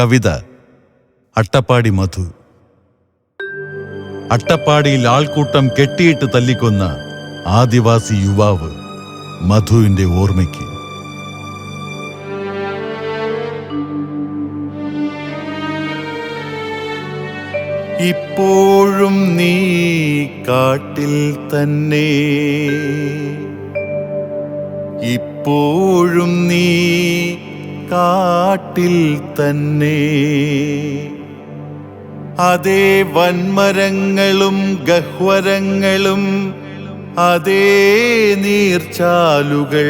കവിത അട്ടപ്പാടി മധു. അട്ടപ്പാടിയിൽ ആൾക്കൂട്ടം കെട്ടിയിട്ട് തല്ലിക്കൊന്ന ആദിവാസി യുവാവ് മധുവിന്റെ ഓർമ്മയ്ക്ക്. ഇപ്പോഴും നീ കാട്ടിൽ തന്നെ. ഇപ്പോഴും നീ കാട്ടിൽ തന്നെ. അതേ വൻമരങ്ങളും ഗഹ്വരങ്ങളും അതേ നീർച്ചാലുകൾ.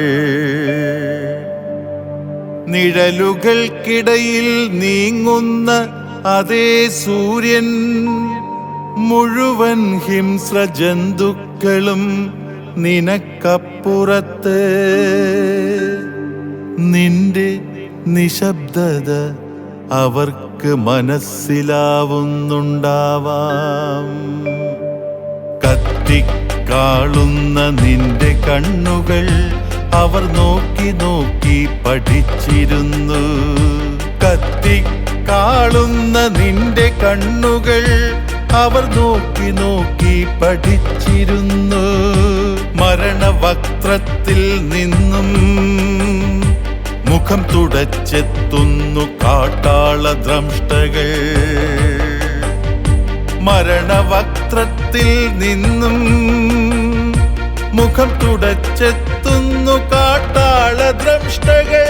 നിഴലുകൾക്കിടയിൽ നീങ്ങുന്ന അതേ സൂര്യൻ മുഴുവൻ ഹിംസ്ര ജന്തുക്കളും നിനക്കപ്പുറത്ത്. നിന്റെ നിശബ്ദത അവർക്ക് മനസ്സിലാവുന്നുണ്ടാവാം. കത്തിക്കാളുന്ന നിന്റെ കണ്ണുകൾ അവർ നോക്കി നോക്കി പഠിച്ചിരുന്നു. കത്തിക്കാളുന്ന നിന്റെ കണ്ണുകൾ അവർ നോക്കി നോക്കി പഠിച്ചിരുന്നു. മരണവക്ത്രത്തിൽ നിന്നും മുഖം തുടച്ചെത്തുന്നു കാട്ടാള ദ്രംഷ്ടകൾ മരണവക്ത്രത്തിൽ നിന്നും മുഖം തുടച്ചെത്തുന്നു കാട്ടാള ദ്രംഷ്ടകൾ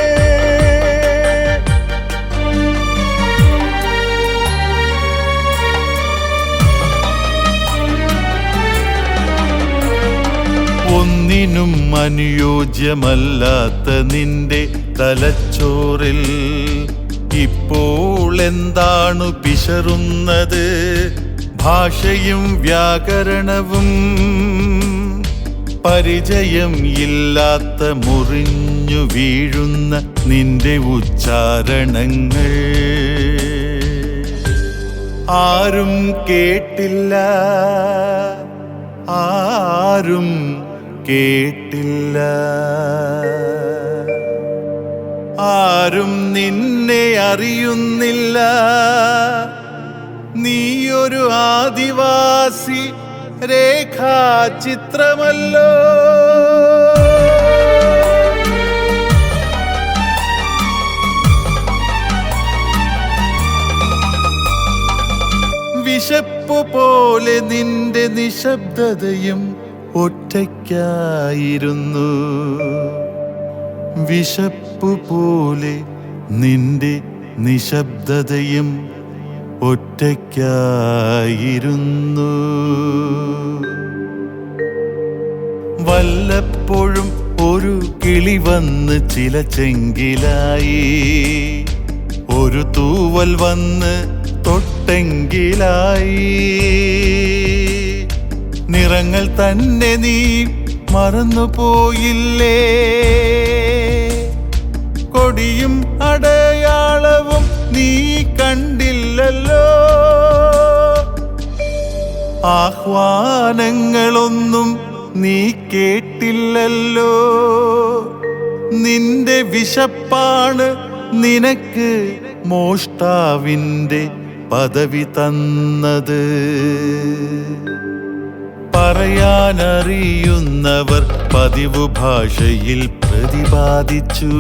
അനുയോജ്യമല്ലാത്ത നിന്റെ തലച്ചോറിൽ ഇപ്പോൾ എന്താണു പിശറുന്നത്? ഭാഷയും വ്യാകരണവും പരിചയം ഇല്ലാത്ത മുറിഞ്ഞു വീഴുന്ന നിന്റെ ഉച്ചാരണങ്ങൾ. ആരും കേട്ടില്ല ആരും കേട്ടില്ല. ആരും നിന്നെ അറിയുന്നില്ല. നീയൊരു ആദിവാസി രേഖാചിത്രമല്ലോ. വിശപ്പു പോലെ നിന്റെ നിശബ്ദതയും ഒറ്റയ്ക്കായിരുന്നു. വിശപ്പു പോലെ നിന്റെ നിശബ്ദതയും ഒറ്റയ്ക്കായിരുന്നു. വല്ലപ്പോഴും ഒരു കിളി വന്ന് ചില ചെങ്കിലായി. ഒരു തൂവൽ വന്ന് തൊട്ടെങ്കിലായി. നിറങ്ങൾ തന്നെ നീ മറന്നുപോയില്ലേ? കൊടിയും അടയാളവും നീ കണ്ടില്ലല്ലോ. ആഹ്വാനങ്ങളൊന്നും നീ കേട്ടില്ലല്ലോ. നിന്റെ വിശപ്പാണ് നിനക്ക് മോഷ്ടാവിന്റെ പദവി തന്നത്. പറയാനറിയുന്നവർ പതിവ് ഭാഷയിൽ പ്രതിപാദിച്ചു.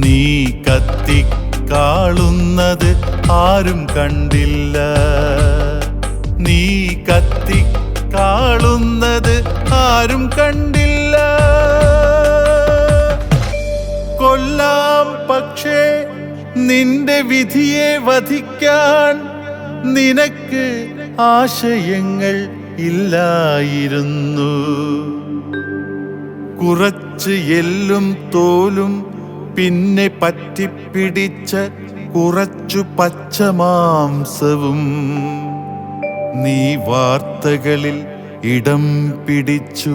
നീ കത്തിക്കാളുന്നത് ആരും കണ്ടില്ല. നീ കത്തിക്കാളുന്നത് ആരും കണ്ടില്ല. കൊല്ലാം പക്ഷേ നിന്റെ വിധിയെ വധിക്കാൻ നിനക്ക് ആശയങ്ങൾ ഇല്ലായിരുന്നു. കുറച്ച് എല്ലും തോലും പിന്നെ പറ്റിപ്പിടിച്ച കുറച്ചു പച്ചമാംസവും നീ വാർത്തകളിൽ ഇടം പിടിച്ചു.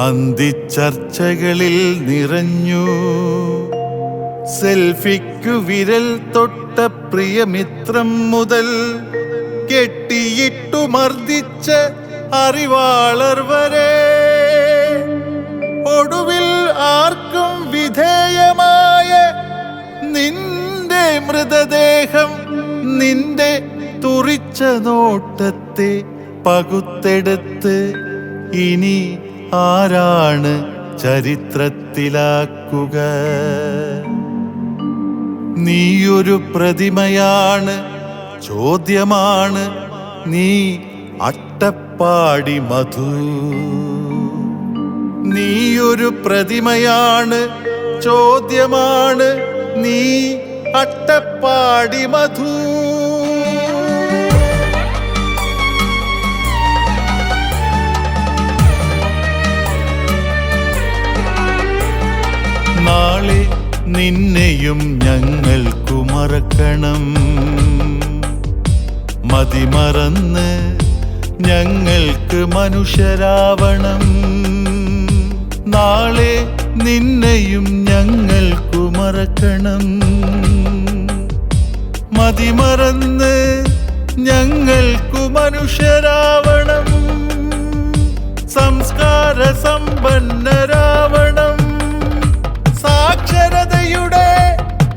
അന്തിച്ചർച്ചകളിൽ നിറഞ്ഞു. സെൽഫിക്കു വിരൽ തൊട്ട പ്രിയമിത്രം മുതൽ കെട്ടിയിട്ടു മർദ്ദിച്ച അറിവാളർ വരെ. ഒടുവിൽ ആർക്കും വിധേയമായ നിന്റെ മൃതദേഹം നിന്റെ തുറിച്ച നോട്ടത്തെ പകുത്തെടുത്ത് ഇനി ആരാണ് ചരിത്രത്തിലാക്കുക? നീയൊരു പ്രതിമയാണ് ചോദ്യമാണ്. നീ അട്ടപ്പാടി മധു. നീയൊരു പ്രതിമയാണ് ചോദ്യമാണ്. നീ അട്ടപ്പാടി മധു. നാളെ നിന്നെയും ഞങ്ങൾക്കു മറക്കണം. മതിമറന്ന് ഞങ്ങൾക്ക് മനുഷ്യരാവണം. നാളെ നിന്നെയും ഞങ്ങൾക്കു മറക്കണം. മതിമറന്ന് ഞങ്ങൾക്കു മനുഷ്യരാവണം. സംസ്കാര സമ്പന്നരാവണം. സാക്ഷരതയുടെ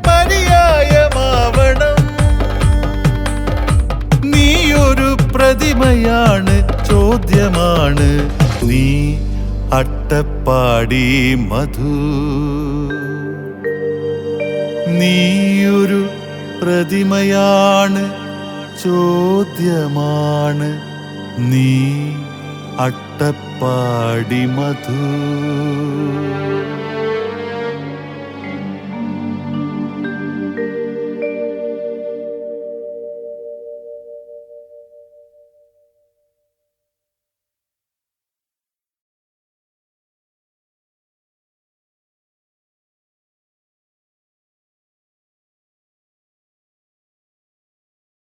പര്യായമാവണം നീയൊരു പ്രതിമയാണ് ചോദ്യമാണ്. അട്ടപ്പാടി മധു. നീയൊരു പ്രതിമയാണ് ചോദ്യമാണ്. നീ അട്ടപ്പാടി മധു.